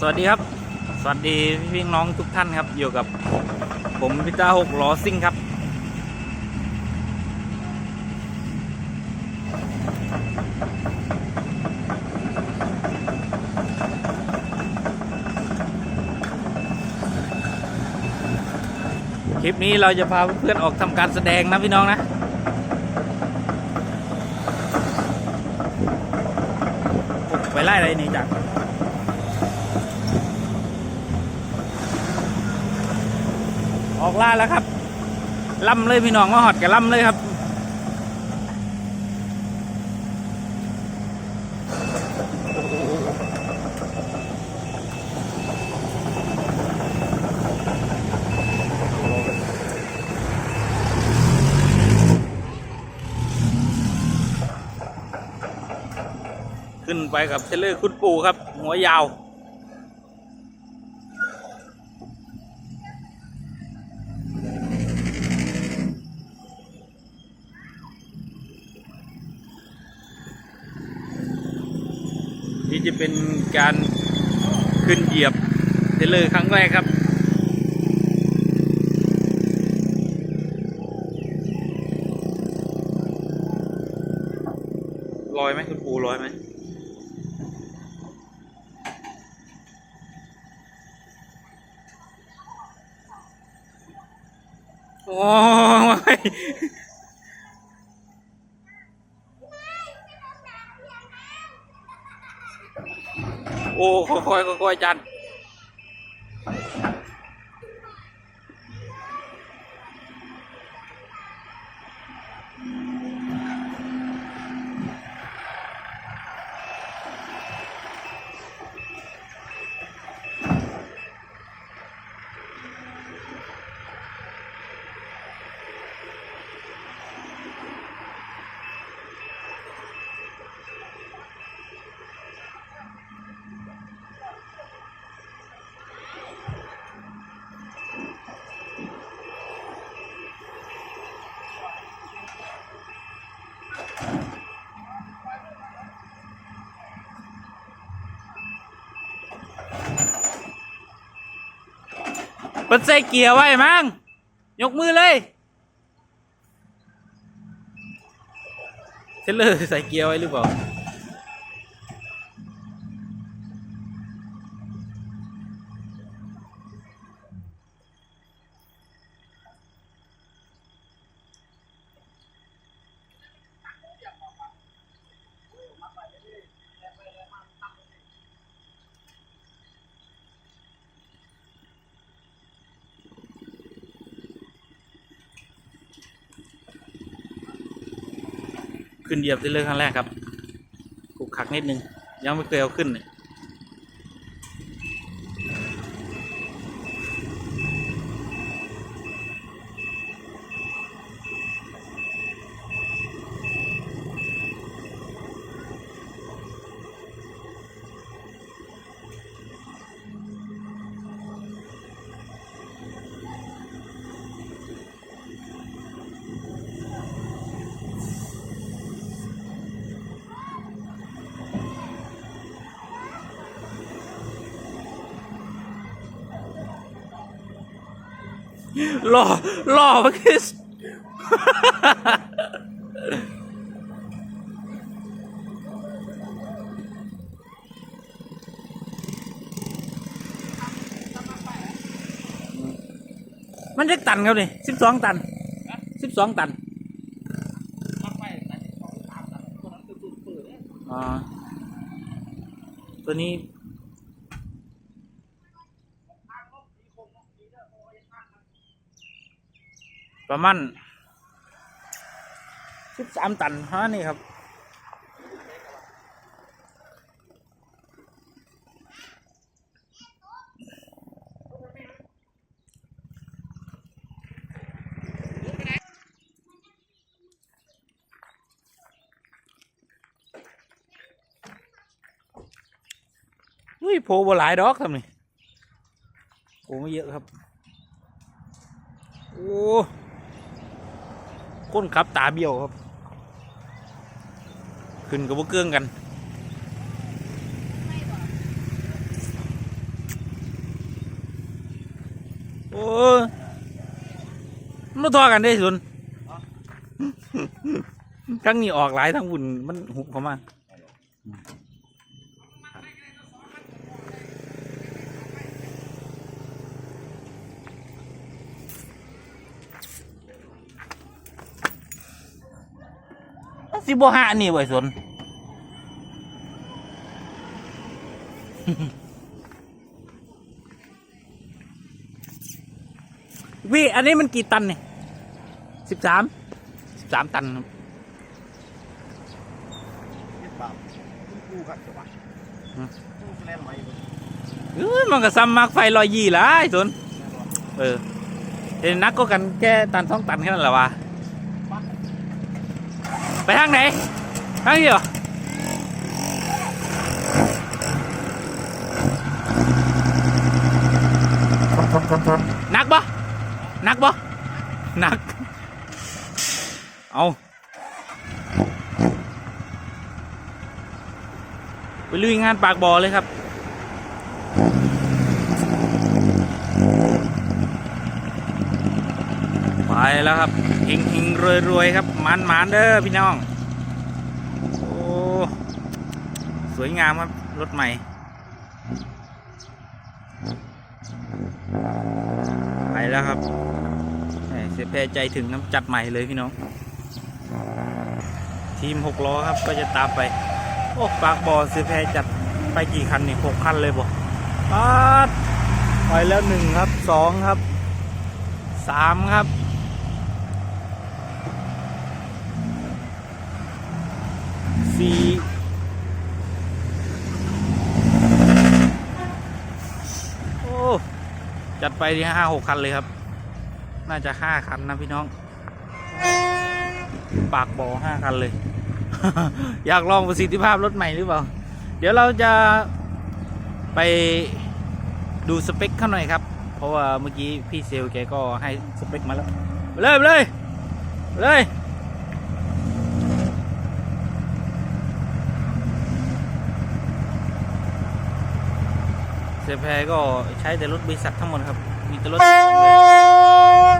สวัสดีครับ สวัสดีพี่น้องทุกท่านครับ อยู่กับผมพิต้าหกล้อซิ่งครับ คลิปนี้เราจะพาเพื่อนๆออกทำการแสดงนะพี่น้องนะไปไล่อะไรนี่จัก ล่าแล้วครับล่ำเลยพี่น้องมาหอดกับล่ำเลยครับขึ้นไปกับเทรลเลอร์คุณปูครับ หัวยาว การขึ้นเหยียบเทเลอร์ครั้งแรกครับ ลอยไหมคุณปูลอยไหมโอ้ย อ้ค่อยๆค่อยๆจัน ปิดใส่เกียร์ไว้มั้งยกมือเลยเทรลเลอร์ใส่เกียร์ไว้หรือเปล่า ขึ้นเหยียบได้เลยครั้งแรกครับขุกขักนิดนึงยังไม่เคยเอาขึ้นเลย ล่อล่อเมื่อกี้มันจะตันครับนี่สิบสองตันสิบสองตันอ๋อตัวนี้ ประมาณสิบสามตันฮะนี่ครับ อุ้ยโผล่บ่หลายดอกทำนี่โอ้ไม่เยอะครับ โอ้ ก้นคขับตาเบี้ยวครับ ขึ้นกับพวกเครื่องกันโอ้มันทอกันได้สุนทั้งนี้ออกหลายทั้งหุ่นมันหุบเข้ามา สิบหานี่ไว้สนวิอันนี้มันกี่ตันเนี่ยสิบสามสิบสามตันครับเฮ็ดบาปกูกัดจังหวะกูแล่นไว้บ่เอ้ยมันก็ซ้ำมากไฟลอยยี่ละไอ้สนเออเห็นนักก็กันแค่ตันสองตันแค่นั้นแหละวะ ไปทางไหน ทางนี้เหรอหนักปะหนักปะหนัก เอาไปลุยงานปากบ่อเลยครับ ไป แล้วครับเฮงเฮงรวยรวยครับมันมันเด้อพี่น้อง โอ้สวยงามครับ รถใหม่ ไปแล้วครับเสียแพรใจถึงน้ำจัดใหม่เลยพี่น้อง ทีมหกล้อครับก็จะตามไป โอ้ปากบอเสียแพรจัดไปกี่คันนี่หกคันเลยบ่ปาดไปแล้วหนึ่งครับสองครับสามครับ สี่โอ้จัดไปที่ห้าหกคันเลยครับ น่าจะห้าคันนะพี่น้อง ปากบ่อห้าคันเลย อยากลองประสิทธิภาพรถใหม่หรือเปล่า เดี๋ยวเราจะไปดูสเปคเขาหน่อยครับ เพราะว่าเมื่อกี้พี่เซลแกก็ให้สเปคมาแล้ว เลยเลยเลย เซแพรก็ใช้แต่รถบริษัททั้งหมดครับ มีแต่รถของเลย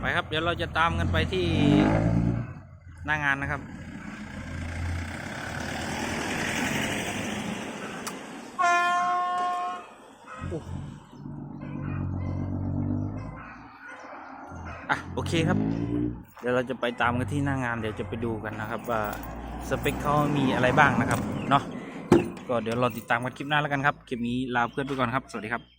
ไปครับ เดี๋ยวเราจะตามกันไปที่หน้างานนะครับอะโอเคครับ เดี๋ยวเราจะไปตามกันที่หน้างาน เดี๋ยวจะไปดูกันนะครับ ว่าสเปคเขามีอะไรบ้างนะครับเนาะ ก็เดี๋ยวเราติดตามกันคลิปหน้าแล้วกันครับ คลิปนี้ลาเพื่อนไปก่อนครับ สวัสดีครับ